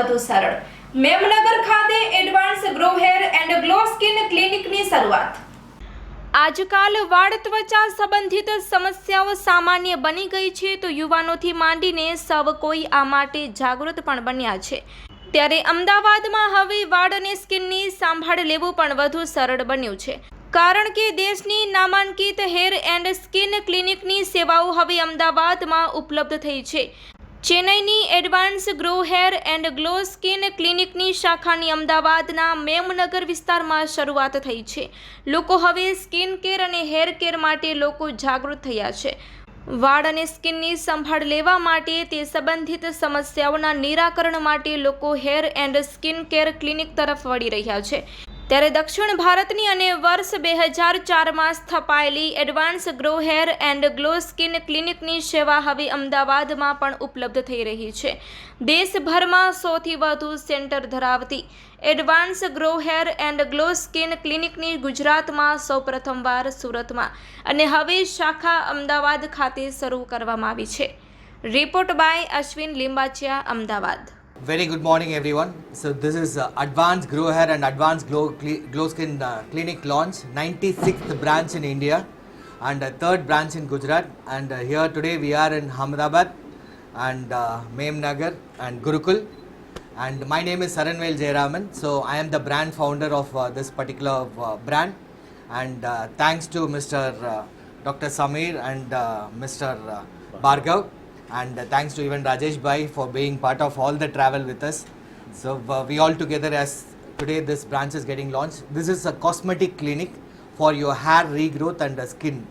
વધુ સરળ. મેમનગર ખાતે advance grow hair and glow skin ક્લિનિકની શરૂઆત. આજકાલ વાળ ત્વચા સંબંધિત સમસ્યાઓ સામાન્ય બની ગઈ છે તો યુવાનોથી માંડીને સૌ કોઈ આ માટે જાગૃત પણ બન્યા છે. ત્યારે અમદાવાદમાં હવે વાળ અને સ્કિનની સંભાળ લેવું પણ વધુ સરળ બન્યું છે. કારણ કે દેશની નામાંકિત હેર એન્ડ સ્કિન ક્લિનિકની સેવાઓ હવે અમદાવાદમાં ઉપલબ્ધ થઈ છે. ચેન્નઈની advance grow hair and glow skin ક્લિનિકની શાખાની અમદાવાદના મેમનગર વિસ્તારમાં શરૂઆત થઈ છે. લોકો હવે સ્કિન કેર અને હેર કેર માટે લોકો જાગૃત થયા છે. વાળ અને સ્કિનની સંભાળ લેવા માટે તે સંબંધિત સમસ્યાઓના નિરાકરણ માટે લોકો hair and skin care clinic તરફ વળી રહ્યા છે. ત્યારે દક્ષિણ ભારતની અને વર્ષ બે હજાર ચારમાં સ્થપાયેલી advance grow hair and glow skin ક્લિનિકની સેવા હવે અમદાવાદમાં પણ ઉપલબ્ધ થઈ રહી છે. દેશભરમાં સૌથી વધુ સેન્ટર ધરાવતી advance grow hair and glow skin ક્લિનિકની ગુજરાતમાં સૌપ્રથમવાર સુરતમાં અને હવે શાખા અમદાવાદ ખાતે શરૂ કરવામાં આવી છે. Report by Ashwin Limbachiya, Ahmedabad. Very good morning, everyone. So this is uh, Advanced Grow Hair and Advanced Glow, Cle- Glow Skin uh, Clinic launch, 96th branch in India and a third branch in Gujarat. And uh, here today we are in Ahmedabad and uh, Memnagar and Gurukul. And my name is Saranvel Jayaraman. So I am the brand founder of uh, this particular uh, brand. And uh, thanks to Mr. Uh, Dr. Samir and uh, Mr. Uh, Bhargav and uh, thanks to even Rajesh Bhai for being part of all the travel with us. So uh, we all together as today this branch is getting launched. This is a cosmetic clinic for your hair regrowth and the skin.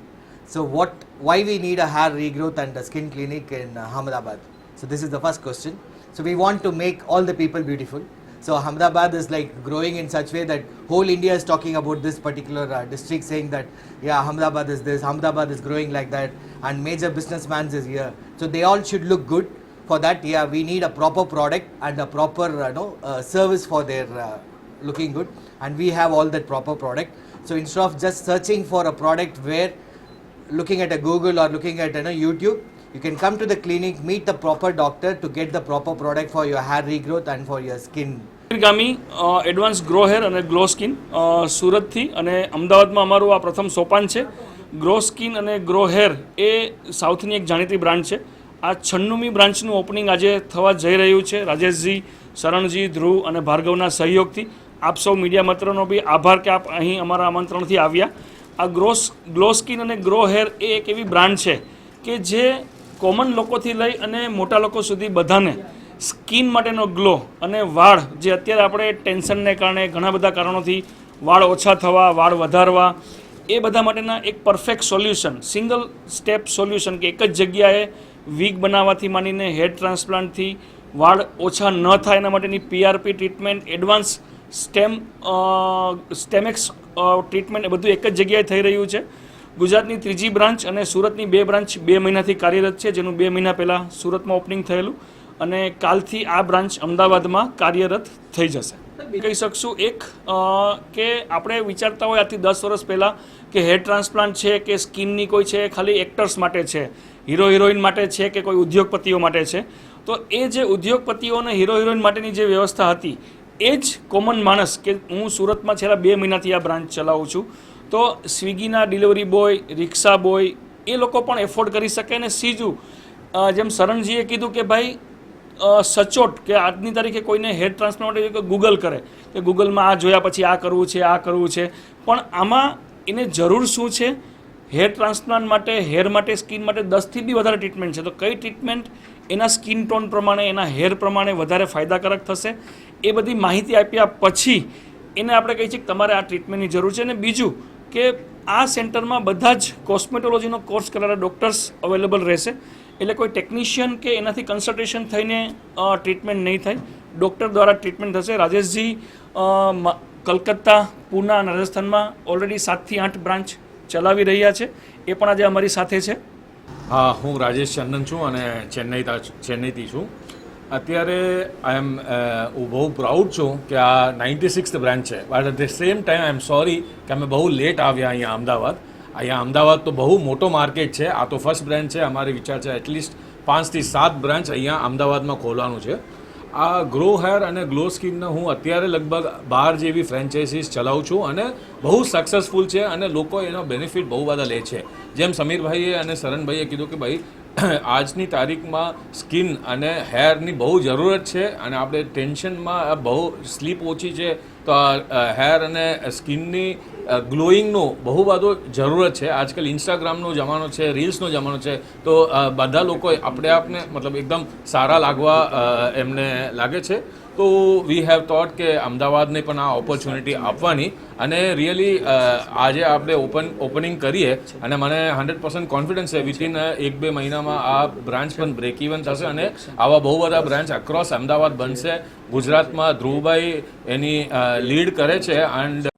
So what? Why we need a hair regrowth and a skin clinic in uh, Ahmedabad? So this is the first question. So we want to make all the people beautiful. So Ahmedabad is like growing in such way that whole India is talking about this particular uh, district, saying that yeah, Ahmedabad is this, Ahmedabad is growing like that, and major businessmen is here. So they all should look good. For that, yeah, we need a proper product and a proper uh, no, uh, service for their uh, looking good, and we have all that proper product. So instead of just searching for a product where looking at a Google or looking at you know, YouTube, you can come to the clinic, meet the proper doctor to get the proper product for your hair regrowth and for your skin. Gami advance grow hair અને glow skin સુરતથી અને અમદાવાદમાં અમારું આ પ્રથમ સોપાન છે. Grow skin અને ગ્રો હેર એ સાઉથની એક જાણીતી બ્રાન્ડ છે. આ છન્નુમી બ્રાન્ચનું ઓપનિંગ આજે થવા જઈ રહ્યું છે. રાજેશજી શરણજી ધ્રુવ અને ભાર્ગવના સહયોગથી. આપ સૌ મીડિયા મિત્રોનો બી આભાર કે આપ અહીં અમારા આમંત્રણથી આવ્યા. આ ગ્રોસ ગ્લો સ્કિન અને ગ્રો હેર એ એક એવી બ્રાન્ડ છે કે જે કોમન લોકોથી લઈ અને મોટા લોકો સુધી બધાને સ્કિન માટેનો ગ્લો અને વાળ, જે અત્યારે આપણે ટેન્શનને કારણે ઘણા બધા કારણોથી વાળ ઓછા થવા, વાળ વધારવા, એ બધા માટેના એક perfect solution, single step solution કે એક જ જગ્યાએ વીગ બનાવવાથી માંડીને હેર ટ્રાન્સપ્લાન્ટથી વાળ ઓછા ન થાય એના માટેની PRP treatment, advance stem Stemax treatment એ બધું એક જ જગ્યાએ થઈ રહ્યું છે. ગુજરાતની ત્રીજી બ્રાન્ચ અને સુરતની બે બ્રાન્ચ બે મહિનાથી કાર્યરત છે, જેનું બે મહિના પહેલાં સુરતમાં ઓપનિંગ થયેલું અને કાલથી આ બ્રાન્ચ અમદાવાદમાં કાર્યરત થઈ જશે. કહી શકશું એક કે આપણે વિચારતા હોય આજથી દસ વર્ષ પહેલાં કે હેર ટ્રાન્સપ્લાન્ટ છે, કે સ્કિનની કોઈ છે, ખાલી એક્ટર્સ માટે છે હીરો હિરોઈન માટે છે, કે કોઈ ઉદ્યોગપતિઓ માટે છે, તો એ જે ઉદ્યોગપતિઓ અને હીરો હિરોઈન માટેની જે વ્યવસ્થા હતી, એ જ કોમન માણસ કે હું સુરતમાં છેલ્લા બે મહિનાથી આ બ્રાન્ચ ચલાવું છું. તો સ્વિગીના ડિલિવરી બોય, રિક્ષા બોય, એ લોકો પણ એફોર્ડ કરી શકે અને સીજું જેમ શરણજીએ કીધું કે ભાઈ સચોટ કે આજની તારીખે કોઈને હેર ટ્રાન્સફર માટે ગૂગલ કરે, કે ગૂગલમાં આ જોયા પછી આ કરવું છે, આ કરવું છે. પણ આમાં એને જરૂર શું છે? હેર ટ્રાન્સપ્લાન્ટ માટે, હેર માટે, સ્કિન માટે દસથી બી વધારે ટ્રીટમેન્ટ છે. તો કઈ ટ્રીટમેન્ટ? એના સ્કિન ટોન પ્રમાણે, એના હેર પ્રમાણે વધારે ફાયદાકારક થશે? એ બધી માહિતી આપ્યા પછી એને આપણે કહીએ છીએ કે તમારે આ ટ્રીટમેન્ટની જરૂર છે. અને બીજું કે આ સેન્ટરમાં બધા જ કોસ્મેટોલોજીનો કોર્સ કરેલા ડૉક્ટર્સ અવેલેબલ રહેશે. એટલે કોઈ ટેકનિશિયન કે એનાથી કન્સલ્ટેશન થઈને ટ્રીટમેન્ટ નહીં થાય. ડૉક્ટર દ્વારા ટ્રીટમેન્ટ થશે. રાજેશજી કલકત્તા, પૂના અને રાજસ્થાનમાં ઓલરેડી સાતથી આઠ બ્રાન્ચ ચલાવી રહ્યા છે. એ પણ આજે અમારી સાથે છે. હા, હું રાજેશ ચંદન છું અને ચેન્નઈ ચેન્નઈથી છું. અત્યારે આઈ એમ હું બહુ પ્રાઉડ છું કે આ નાઇન્ટી સિક્સ બ્રાન્ચ છે. But at the same time I am sorry કે અમે બહુ લેટ આવ્યા અહીંયા અમદાવાદ. અહીંયા અમદાવાદ તો બહુ મોટો માર્કેટ છે. આ તો ફર્સ્ટ બ્રાન્ચ છે. અમારે વિચાર છે એટલીસ્ટ પાંચથી સાત બ્રાન્ચ અહીંયા અમદાવાદમાં ખોલવાનું છે. આ ગ્રો હેર અને ગ્લો સ્કિનને હું અત્યારે લગભગ બાર જેવી ફ્રેન્ચાઇઝીસ ચલાવું છું અને બહુ સક્સેસફુલ છે અને લોકો એનો બેનિફિટ બહુ બધા લે છે. જેમ સમીરભાઈએ અને સરણભાઈએ કીધું કે ભાઈ આજની તારીખમાં સ્કિન અને હેરની બહુ જરૂરત છે અને આપણે ટેન્શનમાં બહુ સ્લીપ ઓછી છે. તો આ હેર અને સ્કિનની ગ્લોઈંગનો બહુ બધો જરૂરત છે. આજકાલ ઇન્સ્ટાગ્રામનો જમાનો છે રીલ્સનો જમાનો છે. તો બધા લોકો આપણે આપને મતલબ એકદમ સારા લાગવા એમને લાગે છે. તો વી હેવ થોટ કે અમદાવાદને પણ આ ઓપોર્ચ્યુનિટી આપવાની અને રિયલી આજે આપણે ઓપન ઓપનિંગ કરીએ અને મને હંડ્રેડ પર્સન્ટ કોન્ફિડન્સ છે વિથિન એક બે મહિનામાં આ બ્રાન્ચ પણ બ્રેક ઇવન થશે અને આવા બહુ બધા બ્રાન્ચ અક્રોસ અમદાવાદ બનશે. ગુજરાતમાં ધ્રુવભાઈ એની લીડ કરે છે એન્ડ